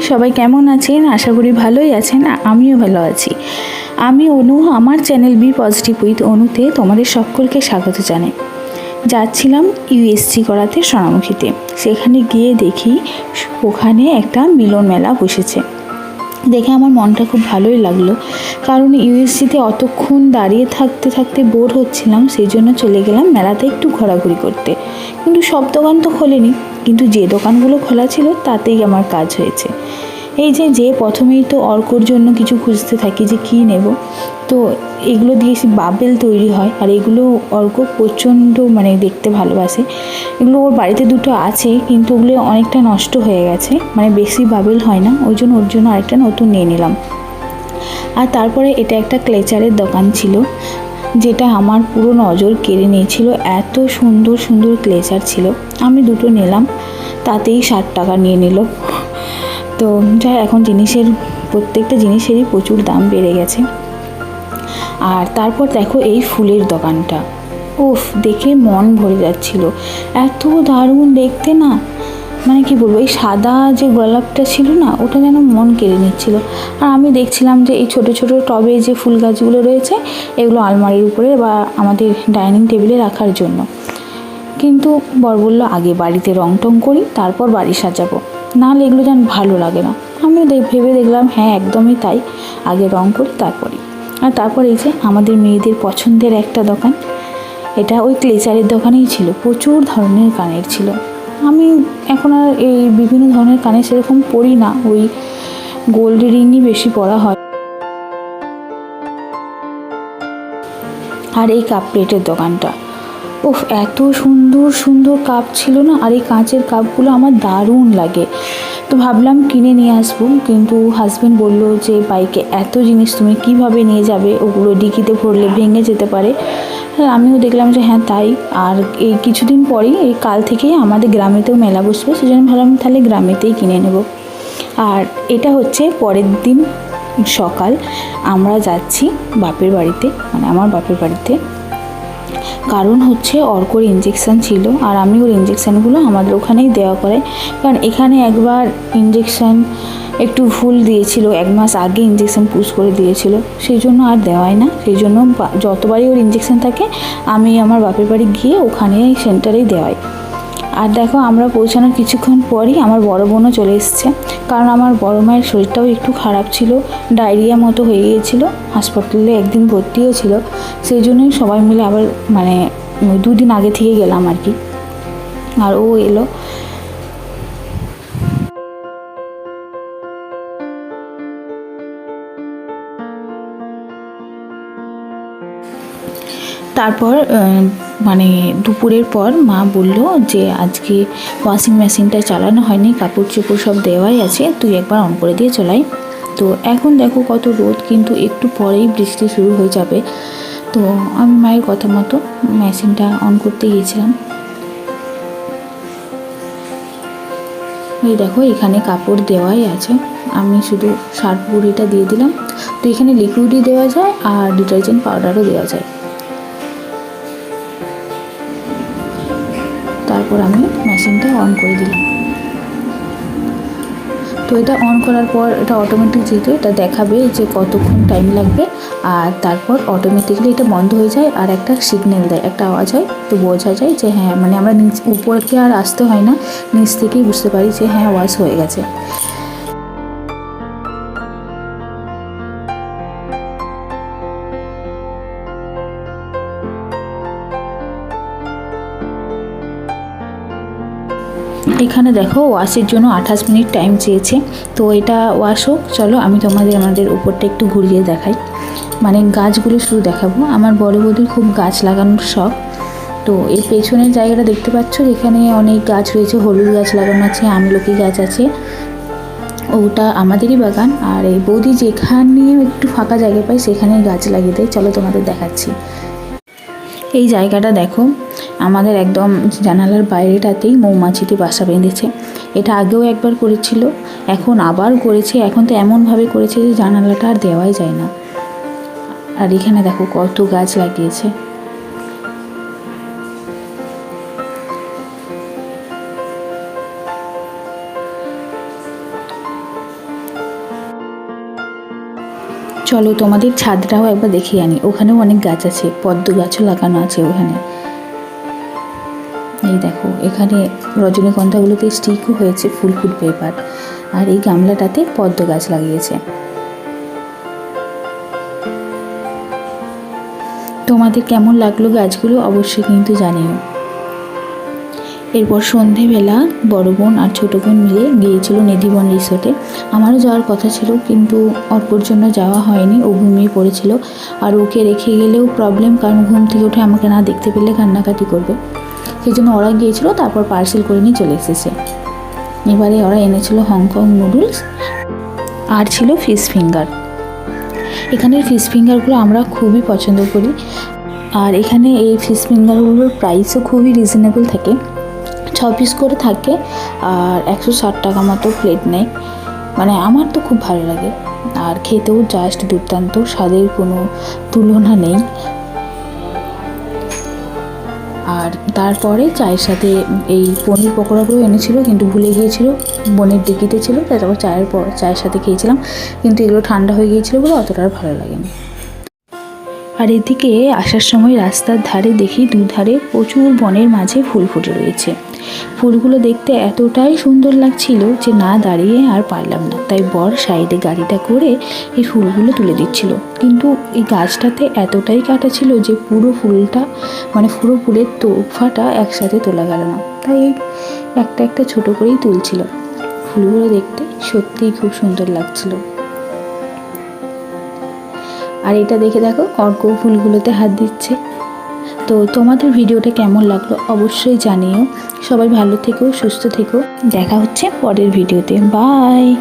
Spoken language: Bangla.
সবাই কেমন আছেন? আশা করি ভালোই আছেন আমিও ভালো আছি। আমি অনু, আমার চ্যানেল বি পজিটিভ উইথ অনুতে তোমাদের সকলকে স্বাগত জানাই। যাচ্ছিলাম ইউএসসি করাতে সোনামুখীতে। সেখানে গিয়ে দেখি ওখানে একটা মিলন মেলা বসেছে। দেখে আমার মনটা খুব ভালোই লাগল। কারণ ইউএসসিতে অতক্ষণ দাঁড়িয়ে থাকতে থাকতে বোর হচ্ছিলাম, সেই জন্য চলে গেলাম মেলাতে একটু ঘোরাঘুরি করতে। কিন্তু সব দোকান তো খোলেনি। কিন্তু যে দোকানগুলো খোলা ছিল, তাতেই আমার কাজ হয়েছে। এই যে যে প্রথমেই তো অর্কর জন্য কিছু খুঁজতে থাকি যে কী নেব, তো এগুলো দিয়ে সে বাবেল তৈরি হয় আর এগুলো অর্ক প্রচণ্ড মানে দেখতে ভালোবাসে। এগুলো ওর বাড়িতে দুটো আছে, কিন্তু ওগুলো অনেকটা নষ্ট হয়ে গেছে মানে বেশি বাবেল হয় না, ওই জন্য ওর জন্য আরেকটা নতুন নিয়ে নিলাম। আর তারপরে এটা একটা ক্লেচারের দোকান ছিল, যেটা আমার পুরো নজর কেড়ে নিয়েছিল, এত সুন্দর সুন্দর ক্লেচার ছিল। আমি দুটো নিলাম, তাতেই ষাট টাকা নিয়ে নিল। তো যাই এখন জিনিসের, প্রত্যেকটা জিনিসেরই প্রচুর দাম বেড়ে গেছে। আর তারপর দেখো এই ফুলের দোকানটা। উফ, দেখে মন ভরে যাচ্ছিল। এত দারুণ দেখতে না? মানে কি বলব, এই সাদা যে গোলাপটা ছিল না, ওটা যেন মন কেড়ে নিচ্ছিল। আর আমি দেখছিলাম যে এই ছোট ছোট টবে যে ফুল গাছগুলো রয়েছে, এগুলো আলমারির উপরে বা আমাদের ডাইনিং টেবিলে রাখার জন্য। কিন্তু বর বলল, আগে বাড়িতে রং টং করি, তারপর বাড়ি সাজাবো। নাহলে এগুলো যেন ভালো লাগে না। আমি ভেবে দেখলাম হ্যাঁ একদমই তাই। আগে রং করি, তারপরে। আর তারপর এই যে আমাদের মেয়েদের পছন্দের একটা দোকান, এটা ওই ক্লেচারের দোকানেই ছিল। প্রচুর ধরনের কানের ছিল। আমি এখন আর এই বিভিন্ন ধরনের কানে সেরকম পরি না। ওই গোল্ড রিংই বেশি পরা হয়। আর এই কাপ প্লেটের দোকানটা। উফ এত সুন্দর সুন্দর কাপ ছিল না? আর এই কাঁচের কাপগুলো আমার দারুণ লাগে। তো ভাবলাম কিনে নিয়ে আসব কিন্তু হাজবেন্ড বলল যে বাইকে এত জিনিস তুমি কীভাবে নিয়ে যাবে? ওগুলো ডিকিতে ভরলে ভেঙে যেতে পারে। হ্যাঁ, আমিও দেখলাম যে হ্যাঁ তাই। আর এই কিছুদিন পরেই এই কাল থেকেই আমাদের গ্রামেতেও মেলা বসবে সেজন্য ভাবলাম তাহলে গ্রামেতেই কিনে নেব। আর এটা হচ্ছে পরের দিন সকাল। আমরা যাচ্ছি বাপের বাড়িতে মানে আমার বাপের বাড়িতে। কারণ হচ্ছে অর্কর ইঞ্জেকশান ছিল আর আমি ওর ইঞ্জেকশানগুলো আমাদের ওখানেই দেওয়া করে। কারণ এখানে একবার ইঞ্জেকশান একটু ভুল দিয়েছিল, এক মাস আগে ইঞ্জেকশান পুশ করে দিয়েছিল, সেই জন্য আর দেওয়াই না। সেই জন্য যতবারই ওর ইঞ্জেকশান থাকে, আমি আমার বাপের বাড়ি গিয়ে ওখানে সেন্টারেই দেওয়াই। আর দেখো, আমরা পৌঁছানোর কিছুক্ষণ পরই আমার বড় বোনও চলে এসছে। কারণ আমার বড় মায়ের শরীরটাও একটু খারাপ ছিল, ডায়রিয়া মতো হয়ে গিয়েছিল, হাসপাতালে একদিন ভর্তিও ছিল। সেই জন্যই সবাই মিলে আবার মানে দুদিন আগে থেকে গেলাম আর কি। আর ও এলো তারপর মানে দুপুরের পর মা বলল যে আজকে ওয়াশিং মেশিনটা চালানো হয়নি কাপড় চোপড় সব দেওয়াই আছে, তুই একবার অন করে দিয়ে চলাই তো এখন দেখো কত রোদ, কিন্তু একটু পরেই বৃষ্টি শুরু হয়ে যাবে। তো আমি মায়ের কথা মতো মেশিনটা অন করতে গিয়েছিলাম। এই দেখো, এখানে কাপড় দেওয়াই আছে। আমি শুধু সার্ফ গুঁড়িটা দিয়ে দিলাম। তো এখানে লিকুইডই দেওয়া যায় আর ডিটারজেন্ট পাউডারও দেওয়া যায়। তারপর আমি মেশিনটা অন করে দিলাম। তো এটা অন করার পর এটা অটোমেটিক যেহেতু এটা দেখাবে যে কতক্ষণ টাইম লাগবে আর তারপর অটোমেটিকলি এটা বন্ধ হয়ে যায় আর একটা সিগন্যাল দেয়, একটা আওয়াজ হয়। তো বোঝা যায় যে হ্যাঁ মানে আমরা নিচ উপরকে আর আসতে হয় না, নিচ থেকেই বুঝতে পারি যে হ্যাঁ ওয়াশ হয়ে গেছে। এখানে দেখো ওয়াশের জন্য আঠাশ মিনিট টাইম চেয়েছে। তো এটা ওয়াশ হোক, চলো আমি তোমাদের আমাদের উপরটা একটু ঘুরিয়ে দেখাই। মানে গাছগুলো শুধু দেখাবো। আমার বড় বৌদির খুব গাছ লাগানোর শখ। তো এর পেছনের জায়গাটা দেখতে পাচ্ছ? যেখানে অনেক গাছ রয়েছে, হলুদ গাছ লাগানো আছে, আমলকি গাছ আছে। ওটা আমাদেরই বাগান। আর এই বৌদি যেখানে একটু ফাঁকা জায়গা পায়, সেখানেই গাছ লাগিয়ে দেয়। চলো তোমাদের দেখাচ্ছি। এই জায়গাটা দেখো। আমাদের একদম জানালার বাইরেটাতেই মৌমাছিটি বাসা বেঁধেছে। এটা আগেও একবার করেছিল, এখন আবার করেছে, এখন তো এমনভাবে করেছে যে জানালাটা আর দেওয়াই যায় না। আর এখানে দেখো কত গাছ লাগিয়েছে। চলো তোমাদের ছাদটাও একবার দেখিয়ে আনি। ওখানেও অনেক গাছ আছে, পদ্ম গাছও লাগানো আছে ওখানে। এই দেখো, এখানে রজনীগন্ধাগুলোতে স্টিকও হয়েছে ফুল ফুল পেপার। আর এই গামলাটাতে পদ্ম গাছ লাগিয়েছে। তোমাদের কেমন লাগল গাছগুলো অবশ্যই কিন্তু জানিও। এরপর সন্ধেবেলা বড় বোন আর ছোটো বোন মিলে গিয়েছিল নিধিবন রিসোর্টে। আমারও যাওয়ার কথা ছিল, কিন্তু অর্পর জন্য যাওয়া হয়নি, ও ঘুমিয়ে পড়েছিল। আর ওকে রেখে গেলেও প্রবলেম কারণ ঘুম থেকে উঠে আমাকে না দেখতে পেলে কান্নাকাটি করবে। সেই জন্য ওরা গিয়েছিল, তারপর পার্সেল করে নিয়ে চলে এসেছে। এবারে ওরা এনেছিল হংকং নুডলস আর ছিল ফিশ ফিঙ্গার এখানের ফিশ ফিঙ্গারগুলো আমরা খুবই পছন্দ করি। আর এখানে এই ফিশ ফিঙ্গারগুলোর প্রাইসও খুবই রিজনেবল থাকে। ছ পিস করে থাকে আর একশো ষাট টাকা মতো প্লেট নেয়। মানে আমার তো খুব ভালো লাগে। আর খেতেও জাস্ট দুর্দান্ত, স্বাদের কোনো তুলনা নেই। আর তারপরে চায়ের সাথে এই পনির পকোড়াগুলো এনেছিল, কিন্তু ভুলে গিয়েছিল, বনের ডিকিতে ছিল, তাই তারপর চায়ের পর, চায়ের সাথে খেয়েছিলাম। কিন্তু এগুলো ঠান্ডা হয়ে গিয়েছিল বলে অতটা আর ভালো লাগেনি। আর এদিকে আসার সময় রাস্তার ধারে দেখি দুধারে প্রচুর বনের মাঝে ফুল ফুটে রয়েছে। ফুলগুলো দেখতে এতটাই সুন্দর লাগছিল যে না দাঁড়িয়ে আর পারলাম না। তাই বর সাইডে গাড়িটা করে এই ফুলগুলো তুলে দিচ্ছিল। কিন্তু এই গাছটাতে এতটাই কাটা ছিল যে পুরো ফুলটা মানে পুরো ফুলের তোফাটা একসাথে তোলা গেল না। তাই একটা একটা ছোট করেই তুলছিল। ফুলগুলো দেখতে সত্যিই খুব সুন্দর লাগছিল। আর এটা দেখে দেখো অর্ক ফুলগুলোতে হাত দিচ্ছে। তো তোমাদের ভিডিওটা কেমন লাগল অবশ্যই জানিও। সবাই ভালো থেকো, সুস্থ থেকো। দেখা হচ্ছে পরের ভিডিওতে। বাই!